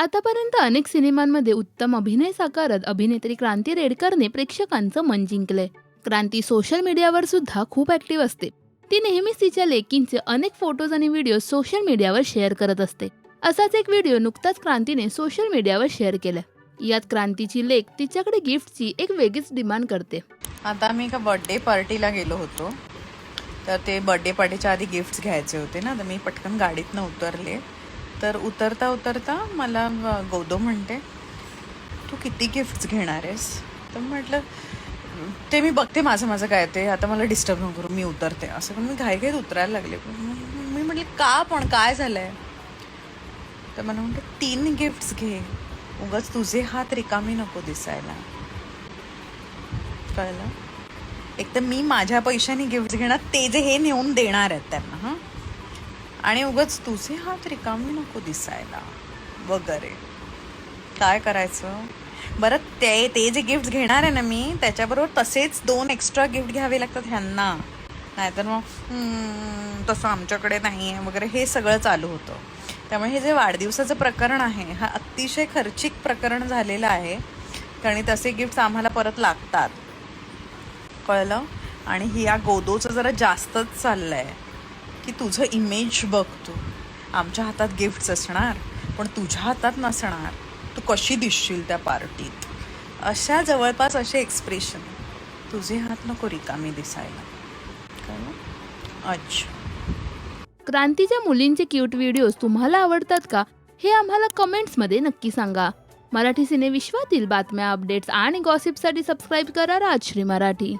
आतापर्यंत अनेक सिनेमांमध्ये उत्तम अभिनय साकारत अभिनेत्री क्रांती रेडकरने प्रेक्षकांचं मन जिंकलंय. क्रांती सोशल मीडियावर सुद्धा खूप ऍक्टिव्ह असते. ती नेहमीच तिच्या लेकींचे अनेक फोटोज आणि व्हिडिओ सोशल मीडियावर शेअर करत असते. असाच एक व्हिडिओ नुकताच क्रांतीने सोशल मीडियावर शेअर केला यात क्रांतीची लेक तिच्याकडे गिफ्टची एक वेगळीच डिमांड करते. आता आम्ही एका बर्थडे पार्टीला गेलो होतो. तर ते बर्थडे पार्टीच्या आधी गिफ्ट्स घ्यायचे होते ना तर मी पटकन गाडीतनं उतरले. तर उतरता उतरता मला गोदो गौदो म्हणते तू किती गिफ्ट्स घेणार आहेस? तर म्हटलं ते मी बघते माझं माझं काय ते. आता मला डिस्टर्ब न करू मी उतरते. असं पण मी घाईघाईत उतरायला लागले. मी म्हटलं का पण काय झालंय? तर मला म्हणते तीन गिफ्ट्स घे. उगाच तुझे हात रिकामी नको दिसायला. कळलं? एक तर मी माझ्या पैशाने गिफ्ट घेणार ते जे हे नेऊन देणार आहेत त्यांना हां? आणि उगाच तुझे हात रिकामी नको दिसायला. वगैरे. काय करायचं? बरं ते ते जे गिफ्ट घेणार आहे ना मी त्याच्याबरोबर तसेच दोन एक्स्ट्रा गिफ्ट घ्यावे लागतात ह्यांना. नाहीतर मग तसं आमच्याकडे नाही आहे वगैरे हे सगळं चालू होतं. त्यामुळे हे जे वाढदिवसाचं प्रकरण आहे हा अतिशय खर्चिक प्रकरण झालेलं आहे. कारण तसे गिफ्ट्स आम्हाला परत लागतात. कळलं? आणि ही या गोदोचं जरा जास्तच चाललं आहे की तुझं इमेज बघ तू आमच्या हातात गिफ्ट्स असणार पण तुझ्या हातात नसणार. तू कशी दिसशील त्या पार्टीत? अशा जवळपास असे एक्सप्रेशन तुझे हात नको रिकामी दिसायला. कळलं अच्छा. क्रांतीच्या मुलींचे क्यूट व्हिडिओज तुम्हाला आवडतात का हे आम्हाला कमेंट्समध्ये नक्की सांगा. मराठी सिनेविश्वातील बातम्या अपडेट्स आणि गॉसिपसाठी सबस्क्राईब करा राजश्री मराठी.